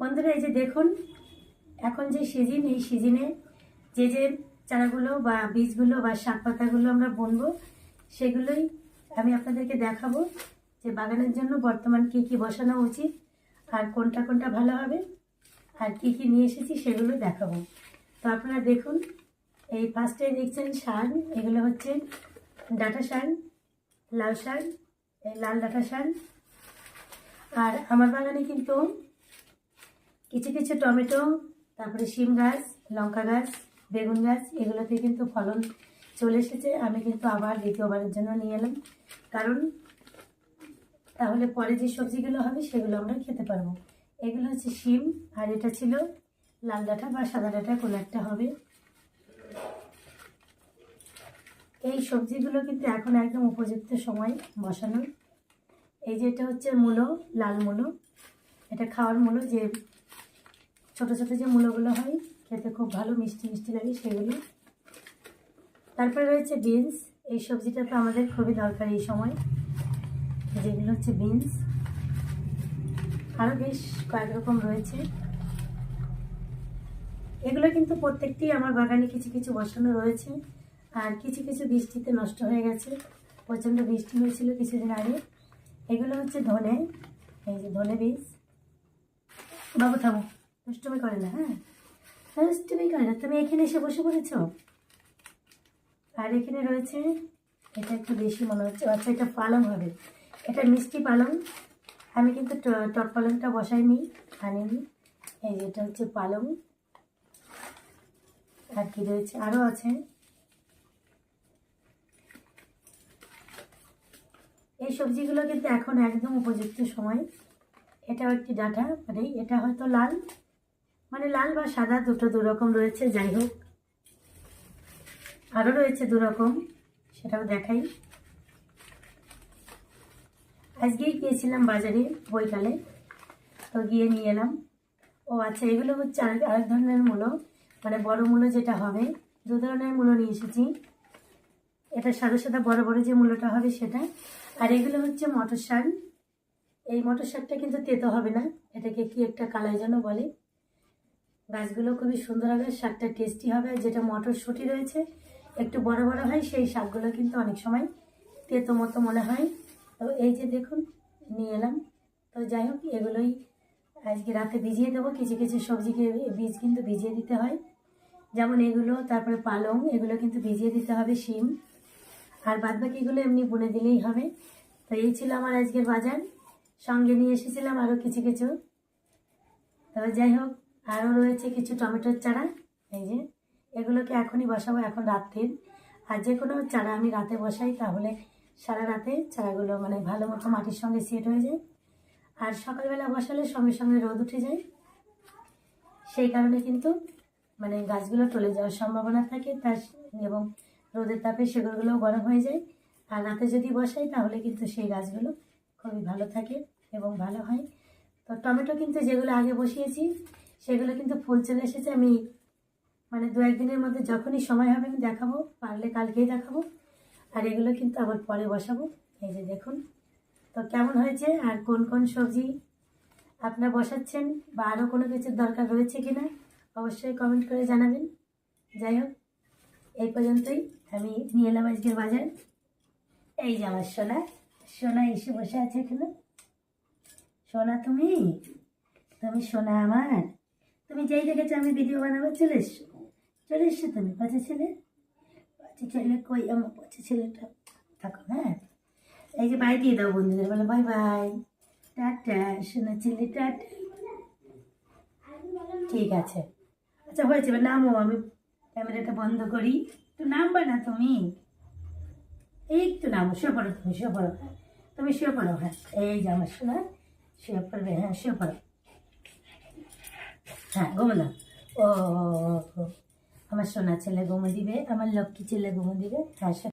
বন্ধুরা, এই যে দেখুন, এখন যে সিজন, এই সিজিনে যে যে চারাগুলো বা বীজগুলো বা শাক পাতাগুলো আমরা বুনবো, সেগুলোই আমি আপনাদেরকে দেখাবো যে বাগানের জন্য বর্তমান কি কি বসানো উচিত, আর কোনটা কোনটা ভালো হবে, আর কি কি নিয়ে এসেছি সেগুলো দেখাবো। তো আপনারা দেখুন, এই ফার্স্টে দেখছেন সার এগুলো হচ্ছে ডাটা সার লাল সার এই লাল ডাটা সার আর আমার বাগানে কিন্তু কিছু কিছু টমেটো, তারপরে শিম গাছ, লঙ্কা গাছ, বেগুন গাছ, এগুলোতে কিন্তু ফলন চলে এসেছে। আমি কিন্তু আবার দ্বিতীয়বারের জন্য নিয়ে এলাম। কারণ তাহলে পরে যে সবজিগুলো হবে সেগুলো আমরা খেতে পারব। এগুলো হচ্ছে শিম, আর এটা ছিল লাল ডাঁটা বা সাদা ডাঁটা, কোনো একটা হবে। এই সবজিগুলো কিন্তু এখন একদম উপযুক্ত সময় বসানো। এই যে এটা হচ্ছে মূলো, লাল মূলো। এটা খাওয়ার মূলো যে ছোট ছোট যে মূলোগুলো হয়, খেতে খুব ভালো, মিষ্টি মিষ্টি লাগে সেগুলো। তারপরে রয়েছে বিনস। এই সবজিটা তো আমাদের খুবই দরকার এই সময়। যেগুলো হচ্ছে বিনস। আরও বেশ কয়েক রকম রয়েছে। এগুলো কিন্তু প্রত্যেকটি আমার বাগানে কিছু কিছু বসানো রয়েছে। আর কিছু কিছু বৃষ্টিতে নষ্ট হয়ে গেছে। প্রচণ্ড বৃষ্টি হয়েছিল কিছুদিন আগে। এগুলো হচ্ছে ধনে। এই যে ধনে বীজ। বাবু, থামো। দুষ্টুমি করে না হ্যাঁ? দুষ্টুমি করে না। তুমি এখানে এসে বসে পড়েছ? আর এখানে রয়েছে, এটা একটু বেশি মনে হচ্ছে আচ্ছা এটা পালং হবে। এটা মিষ্টি পালং। আমি কিন্তু টক পালংটা বসাইনি, আনিনি। এই যে, এটা হচ্ছে পালং। আর কি রয়েছে? আরও আছে। এই সবজিগুলো কিন্তু এখন একদম উপযুক্ত সময়। এটাও একটি ডাটা মানে এটা হয়তো লাল। মানে লাল বা সাদা দুটো দু রকম রয়েছে, যাই হোক। আরও রয়েছে দু রকম সেটাও দেখাই। আজকেই গিয়েছিলাম বাজারে বৈকালে, তো গিয়ে নিয়ে এলাম। ও আচ্ছা এগুলো হচ্ছে আরেক আরেক ধরনের মূলো মানে বড় মূলো যেটা হবে, দু ধরনের মূলো নিয়ে এসেছি। এটা সাদা সাদা বড় বড় যে মূলোটা হবে সেটা। আর এগুলো হচ্ছে মটর শাক এই মটর শাকটা কিন্তু তেতো হবে না, এটাকে কি একটা কালাই যেন বলে। গাছগুলো খুবই সুন্দর হবে, শাকটা টেস্টি হবে, যেটা মটরশুঁটি রয়েছে, একটু বড় বড় হয়, সেই শাকগুলো কিন্তু অনেক সময় তেতো মতো মনে হয়। তো এই যে দেখুন, নিয়ে এলাম। তো যাই হোক, এগুলোই আজকে রাতে ভিজিয়ে দেবো। কিছু কিছু সবজিকে বীজ কিন্তু ভিজিয়ে দিতে হয়। যেমন এগুলো, তারপরে পালং, এগুলো কিন্তু ভিজিয়ে দিতে হবে, শিম। আর বাদ বাকিগুলো এমনি বুনে দিলেই হবে। তো এই ছিল আমার আজকের বাজার। সঙ্গে নিয়ে এসেছিলাম আরও কিছু কিছু। তবে যাই হোক আরও রয়েছে কিছু টমেটোর চারা, এই যে। এগুলোকে এখনই বসাবো, এখন রাত্রির। আর যে কোনো চারা আমি রাতে বসাই, তাহলে সারা রাতে চারাগুলো মানে ভালো মতো মাটির সঙ্গে সেট হয়ে যায়। আর সকালবেলা বসালে সঙ্গে সঙ্গে রোদ উঠে যায়। সেই কারণে কিন্তু মানে গাছগুলো টলে যাওয়ার সম্ভাবনা থাকে তার এবং রোদের তাপে সেগুলো গরম হয়ে যায়। আর রাতে যদি বসাই, তাহলে কিন্তু সেই গাছগুলো খুবই ভালো থাকে এবং ভালো হয়। তো টমেটো কিন্তু যেগুলো আগে বসিয়েছি সেগুলো কিন্তু ফুল চলে এসেছে। আমি মানে দু একদিনের মধ্যে যখনই সময় হবে আমি দেখাবো, পারলে কালকেই দেখাবো। আর এগুলো কিন্তু আবার পরে বসাবো। এই যে দেখুন। তো কেমন হয়েছে? আর কোন কোন সবজি আপনারা বসাচ্ছেন বা আরও কোনো কিছুর দরকার রয়েছে কি না অবশ্যই কমেন্ট করে জানাবেন। যাই হোক, এই পর্যন্তই আমি নিয়ে এলাম আজকের বাজার। এই যে আমার সোনা। সোনা এসে বসে আছে এখানে। সোনা তুমি? তুমি সোনা আমার। তুমি যেই দেখেছ, আমি ভিডিও বানাবো, চলে এসছো চলে এসছো তুমি পাঁচে ছেলে। পাঁচে ছেলে কই? আমার পাঁচে ছেলেটা থাকো হ্যাঁ? এই যে বাই দিয়ে দাও বন্ধুদের, বলে বাই বাই। টাটা, সোনা ছেলে, টাটা। ঠিক আছে। আচ্ছা হয়েছে, এবার নামো, আমি ক্যামেরাটা বন্ধ করি। তো নামবা না তুমি? এই একটু নামো, শুয়ে পড়ো তুমি, শুয়ে পড়ো। তুমি শুয়ে পড়ো হ্যাঁ। এই যে আমার শোনা শুয়ে পড়বে হ্যাঁ শুয়ে পড়ো। হ্যাঁ ঘুমলাম ও। আমার সোনা ছেলে ঘুমো দিবে আমার লক্ষ্মী ছেলে ঘুমো দিবে হ্যাঁ